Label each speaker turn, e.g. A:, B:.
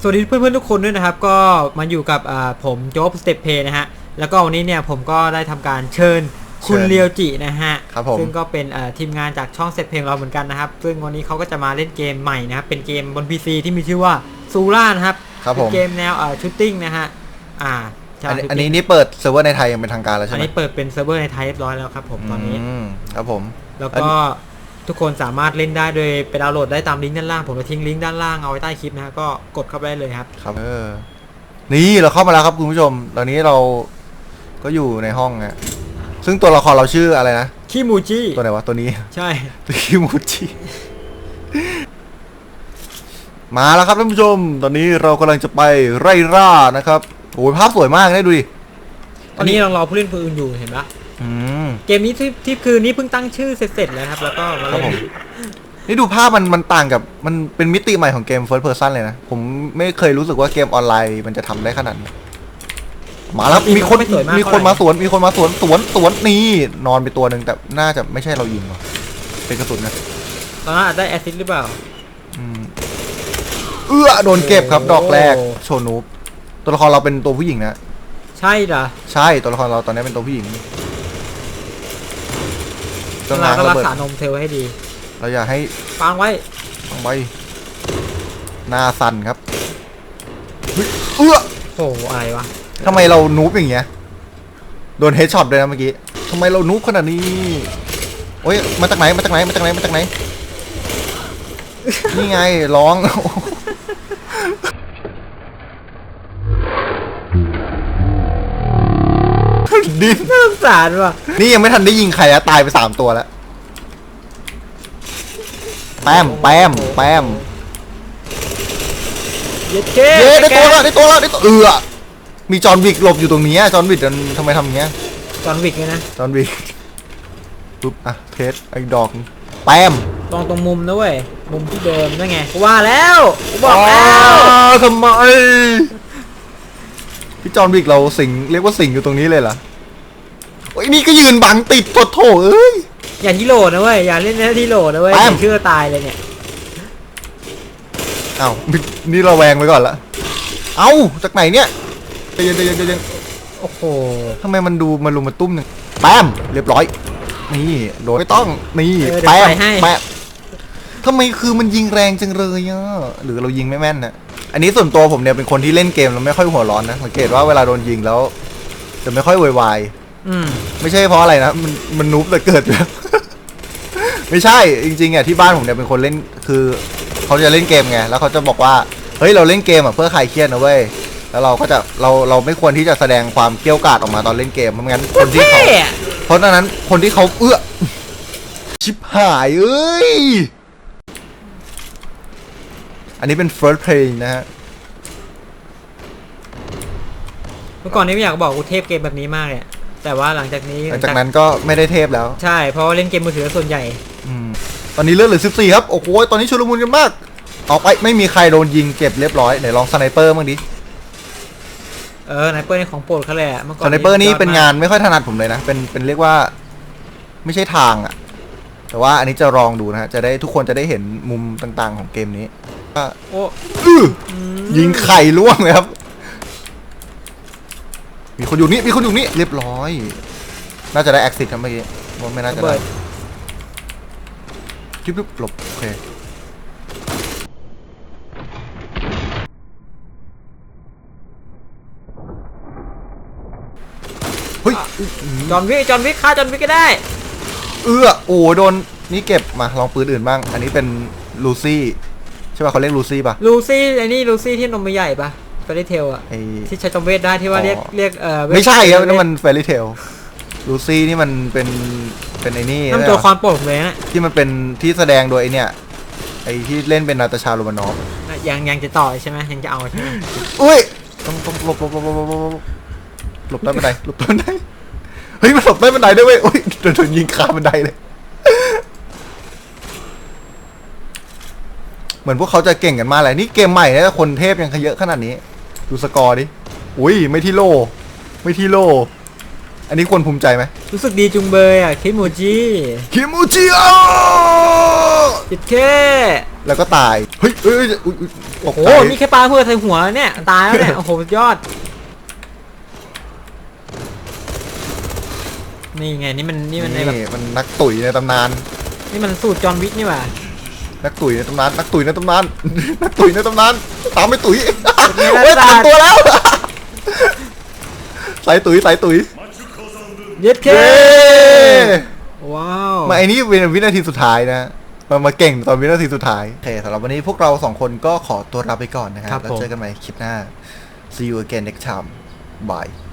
A: สวัสดีเพื่อนๆทุกคนด้วยนะครับ ก็มาอยู่กับอ่าผมโจ๊บสเต็ปเพย์นะฮะแล้วก็วันนี้เนี่ยผมก็ได้ทำการเชิญคุณ
B: เชิญ
A: เลียวจินะฮะ
B: ครับผม
A: ซึ่งก็เป็นเอ่อทีมงานจากช่องเซตเพลงเราเหมือนกันนะครับ ซึ่งวันนี้เขาก็จะมาเล่นเกมใหม่นะครับ เป็นเกมบน PC ที่มีชื่อว่าซูล่านะครับ
B: ครับผม
A: เป็นเกมแนวเอ่อชูตติ้งนะฮะอ่าใช่
B: อันนี้
A: shooting
B: อันนี้นี่เปิดเซิร์ฟเวอร์ในไทยยังเป็นทางการแล้ว
A: อั
B: ใช่
A: น
B: ไหม
A: นี้เปิดเป็นเซิร์ฟเวอร์ในไทยเรียบร้อยแล้วครับผมตอนนี้
B: มครับผม
A: แล้ว
B: อัน
A: ก็
B: นี้
A: ทุกคนสามารถเล่นได้โดยไปดาวน์โหลดได้ตามลิงก์ด้านล่างผมจะทิ้งลิงก์ด้านล่างเอาไว้ใต้คลิปนะฮะก็กดเข้าไปได้เลยครับ
B: ครับเออนี่เราเข้ามาแล้วครับคุณผู้ชม ตอนนี้เราก็อยู่ในห้องอะซึ่งตัวละครเราชื่ออะไรนะ
A: คิมูจิ
B: ตัวไหนวะตัวนี้
A: ใช่
B: ตัวคิมูจิมาแล้วครับท่านผู้ชม ตอนนี้เรากำลังจะไปไร่ล่านะครับโอ้ยภาพสวยมากเลยดูดิ
A: ตอนนี้เรารอผู้เล่นคนอื่นอยู่เห็นปะ
B: อืม
A: เกมนี้ที่ที่คือนี้เพิ่งตั้งชื่อเสร็จๆแล้วครับ แล้วก็มา
B: ครั
A: เล่
B: บ
A: น
B: ผม นี่ดูภาพมันมันต่างกับมันเป็นมิติใหม่ของเกม First Person เลยนะ ผมไม่เคยรู้สึกว่าเกมออนไลน์มันจะทำได้ขนาดนี้มาแล้วมีคนมีคนมาสวน มีคนมาสวนสวนสวนนี่นอนไปตัวหนึ่งแต่น่าจะไม่ใช่เรายิงหรอกเป็นกระสุนนะ
A: ตอนนั้นอาจได้แอสซิสต์หรือเปล่า
B: อืมเอื้อโดนเก็บครับ
A: โอ้
B: ดอกแรกโชนูปตัวละครเราเป็นตัวผู้หญิงนะ
A: ใช่เหรอ
B: ใช่ตัวละครเราตอนนี้เป็นตัวผู้หญิง เครื่อง
A: เรา
B: ราง
A: ก็
B: ระ
A: รัก
B: เบิด
A: ษานมเธอไว้ให้ดี
B: เราอยากให้
A: ฟางไว้
B: ฟังไปหน้าสั่นครับเฮ้ยเอื้อ
A: โอ้โหอะไรวะ
B: ทำไมเรานูบอย่างเงี้ยโดนเฮดช็อตเลยนะเมื่อกี้ทำไมเรานูบขนาดนี้โอ้ยมาจากไหนมาจากไหนมาจากไหนมาจากไหนนี่ไงร้อง ดิ้น
A: น่าสงสารว่ะ
B: นี่ยังไม่ทันได้ยิงใครอะตายไปสามตัวแล้ว แปมแปมแปม
A: เย็ดเค
B: เย้ได้ตัวแล้วได้ตัวแล้วได้ตัวเอือมีจอห์นวิกหลบอยู่ตรงนี้อะจอห์นวิกมันทำไมทำอย่างเงี้ย
A: จอห์นวิกเลยนะ
B: จอห์นวิกปุ๊บอะเพชรไอ้ดอกแปม
A: ตรงตรงมุมนะเว้ย มุมที่เดิมนั่นไงกูว่าแล้วกูบอกแล้ว
B: วทำไม พี่จอห์นวิกเราสิงเรียกว่าสิงอยู่ตรงนี้เลยเหรอโอ้ยนี่ก็ยืนบังติดตัวโถเอ้ย
A: อย่าที่โหลนะเว้ยอย่าเล่นนะที่โหลนะเว้ย
B: แป๊ม
A: เชื่อตายเลยเนี่ย
B: อ้าวนี่เราแวงไว้ก่อนละ เอ้าจากไหนเนี่ยใจเย็นใจเย็นใจเย็น
A: โอ้โห
B: ทำไมมันดูมันลุมมันตุ้มหนึ่งแปมเรียบร้อย นี่โดนไม่ต้องนี่
A: เออเดี๋ยว
B: แปม
A: ใส่ให้
B: แปมทำไมคือมันยิงแรงจังเลยอะหรือเรายิงไม่แม่นนะอันนี้ส่วนตัวผมเนี่ยเป็นคนที่เล่นเกมแล้วไม่ค่อยหัวร้อนนะสังเกตว่าเวลาโดนยิงแล้ว จะไม่ค่อยโวยวาย
A: อืม
B: ไม่ใช่เพราะอะไรนะมันมันนุบแต่เกิดไม่ใช่จริงๆอะที่บ้านผมเนี่ยเป็นคนเล่นคือเขาจะเล่นเกมไงแล้วเขาจะบอกว่าเฮ้ยเราเล่นเกมอะเพื่อคลายเครียดนะเว้ยแล้วเราก็จะเราเราไม่ควรที่จะแสดงความเกรี้ยวกราดออกมาตอนเล่นเกมไม่งั้นคนที่เขา
A: เท่อะ
B: เพราะฉะนั้นคนที่เขาเอื้อชิบหายเอ้ยอันนี้เป็น first play นะฮะ
A: เมื่อก่อนนี้ไม่อยากบอกกูเทพเกมแบบนี้มากเลยอะ แต่ว่าหลังจากนี้
B: หลังจากนั้นก็ไม่ได้เทพแล้ว
A: ใช่ เพราะว่าเล่นเกมมือถือส่วนใหญ่
B: อืมตอนนี้เลือดเหลือ14 ครับ โอ้โห ตอนนี้ชุลมุนกันมาก ออกไปไม่มีใครโดนยิงเก็บเรียบร้อยไหนลองสไนเปอร์บ้างดิ
A: เออไนเปอร์ในของโปรดเขาเลยอะเมื่อก่อน
B: สไนเปอร์นี่
A: ยด
B: เป็น
A: มก
B: งานไม่ค่อยถนัดผมเลยนะ เป็นเป็นเรียกว่าไม่ใช่ทางอะแต่ว่าอันนี้จะลองดูนะฮะ จะได้ทุกคนจะได้เห็นมุมต่างๆของเกมนี้ว่า
A: โอ้
B: อื้อ
A: อืม
B: ยิงไข่ล่วงเลยครับ มีคนอยู่นี่ มีคนอยู่นี่ เรียบร้อย น่าจะได้แอคซิสครับเมื่อกี้ว่าไม่น่าจะ
A: ระเบิ
B: ได้
A: ด
B: จิ๊บจิ๊บหลบโอเคเฮ้ย
A: จอห์นวิกจอห์นวิกฆ่าจอห์นวิกก็ได้
B: เอื้อโอ้โหโดนนี่เก็บมาลองปืนอื่นบ้าง อันนี้เป็นลูซี่ใช่ป่ะเขาเรียกลูซี่ป่ะ
A: ลูซี่ไอ้นี่ลูซี่ที่นมใหญ่ปะเฟรี่เทลอะที่ใช้จอมเวทได้ที่ว่าเรียกเรียกเอ่อเวท
B: ไม่ใช่ครับนั่นมันแฟรี่เทลลูซี่นี่มันเป็นเป็นไอ้นี่
A: นั่น
B: มัน
A: ตัวความโปรดผเลยนะ
B: ที่มันเป็นที่แสดงโดยไอเนี่ยไอที่เล่นเป็นนาตาชาโรมานอฟ
A: ยังยังจะต่อใช่ไหมยังจะเอาใช่ไหม
B: อุ้ยต้องต้องหลบหลบหลบหลบหลบหลบหลบใต้บันไดหลบใต้บันไดเฮ้ยมันหลบได้บันไดด้วยเว้ยโอ้ยโดนโดนยิงคาบันไดเลย เหมือนพวกเขาจะเก่งกันมากเลยนี่เกมใหม่นะแต่คนเทพยังเยอะขนาดนี้ ดูสกอร์ดิ อุ้ยไม่ที่โล ไม่ที่โล อันนี้ควรภูมิใจไหม
A: รู้สึกดีจุงเบยอะคิมูจิ
B: คิมูจิโอ
A: จิตเค
B: แล้วก็ตาย เฮ้ยเอ้ยอุ๊ยอุ๊ยตก
A: โอ้
B: ใจ
A: โหนี่แค่ปลาเพื่อใส่หัวเนี่ยตายแล้วเนี่ยโอ้โหสุดยอด นี่ไงนี่มันนี่มันในแบบ
B: นี่มันนักตุ๋ยในตำนาน
A: นี่มันสูตรจอห์นวิกนี่หว่า
B: นักตุ๋ยในตำนานนักตุ๋ยในตำนาน นักตุ๋ยในตำนานตามไปตุ๋ย
A: เป็นไงล่ะ
B: เฮ้ย
A: สั
B: ตาม
A: ตว์
B: ตัวแล้วใส่ตุ๋ยใส่ตุ๋ย
A: ยึดเค
B: เย้
A: ว้าว
B: มาไอ้นี่เป็นวินาทีสุดท้ายนะมามาเก่งตอนวินาทีสุดท้ายโอเคสำหรับวันนี้พวกเราสองคนก็ขอตัวลาไปก่อนนะค
A: ครั
B: รับบแล้ว
A: ผม
B: เจอกันใหม่คลิปหน้า see you again next time bye